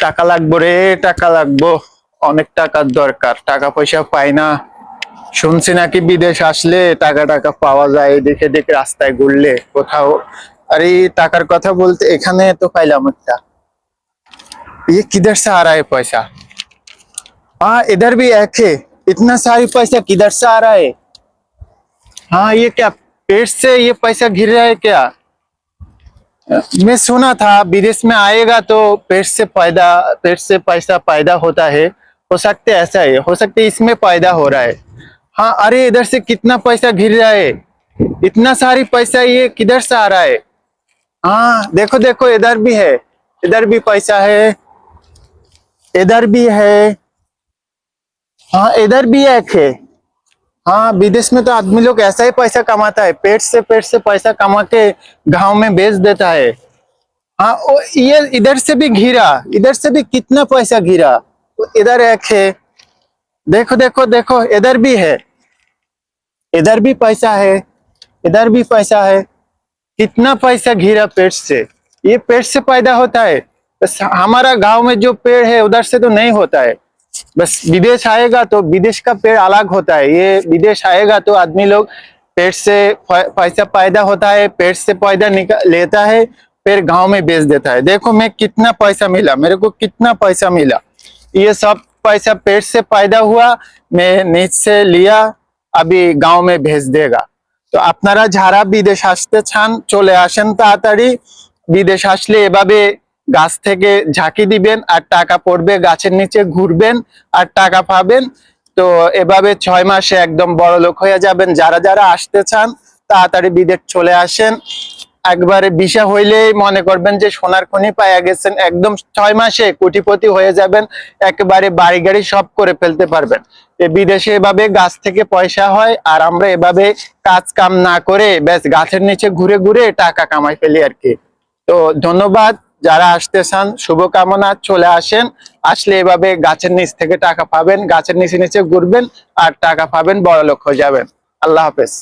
টাকা লাগবো রে টাকা লাগবো অনেক টাকার দরকার টাকা পয়সা পাই না শুনছি নাকি বিদেশ আসলে টাকা টাকা পাওয়া যায় দেখে দেখে রাস্তায় ঘুরলে কোথাও আর এই টাকার কথা বলতে এখানে তো পাইলাম একটা ये किधर से आ रहा है पैसा हाँ इधर भी एक है इतना सारी पैसा किधर से आ रहा है हाँ ये क्या पेट से ये पैसा गिर रहा है क्या मैं सुना था, विदेश में आएगा तो पेट से पैदा, पेट से पैसा पैदा होता है। हो सकते ऐसा है, हो सकते इसमें पैदा हो रहा है। हाँ अरे इधर से कितना पैसा गिर रहा है? इतना सारी पैसा ये किधर से आ रहा है? हाँ देखो देखो, इधर भी है। इधर भी पैसा है। इधर भी है। हाँ इधर भी एक है। हाँ विदेश में तो आदमी लोग ऐसा ही पैसा कमाता है, पेट से पेट से पैसा कमा के गाँव में बेच देता है। हाँ ये इधर से भी घिरा, इधर से भी कितना पैसा घिरा तो इधर एक है। देखो देखो देखो, इधर भी है। इधर भी पैसा है, इधर भी पैसा है। कितना पैसा घिरा पेट से। ये पेट से पैदा होता है, बस हमारा गाँव में जो पेड़ है, उधर से तो नहीं होता है। बस विदेश आएगा तो विदेश का पेड़ अलग होता है ये विदेश आएगा तो आदमी लोग पेट से प- पैसा पैदा होता है पेट से पैदा निकल लेता है फिर गांव में बेच देता है देखो मैं कितना पैसा मिला मेरे को कितना पैसा मिला ये सब पैसा पेट से पैदा हुआ मैं नीच से लिया अभी गांव में भेज देगा তো আপনারা যারা বিদেশ আসতে চান চলে আসেন তাড়াতাড়ি বিদেশ আসলে এভাবে গাছ থেকে ঝাঁকি দিবেন আর টাকা পড়বে, গাছের নিচে ঘুরবেন আর টাকা পাবেন। তো এভাবে ছয় মাসে একদম বড় লোক হয়ে যাবেন। যারা যারা আসতে চান, তাড়াতাড়ি বিদেশ চলে আসেন। একবারে বিষা হইলেই মনে করবেন যে সোনার খনি পাইয়া গেছেন। একদম ছয় মাসে কোটিপতি হয়ে যাবেন। একেবারে বাড়ি গাড়ি সব করে ফেলতে পারবেন। বিদেশে এভাবে গাছ থেকে পয়সা হয় আর আমরা এভাবে কাজ কাম না করে, ব্যাস গাছের নিচে ঘুরে ঘুরে টাকা কামাই ফেলি আর কি। তো ধন্যবাদ। যারা আসতে চান, শুভকামনা, চলে আসেন। আসলে এভাবে গাছের নিচ থেকে টাকা পাবেন, গাছের নিচে নিচে ঘুরবেন আর টাকা পাবেন বড় লোক হয়ে যাবেন। আল্লাহ হাফেজ।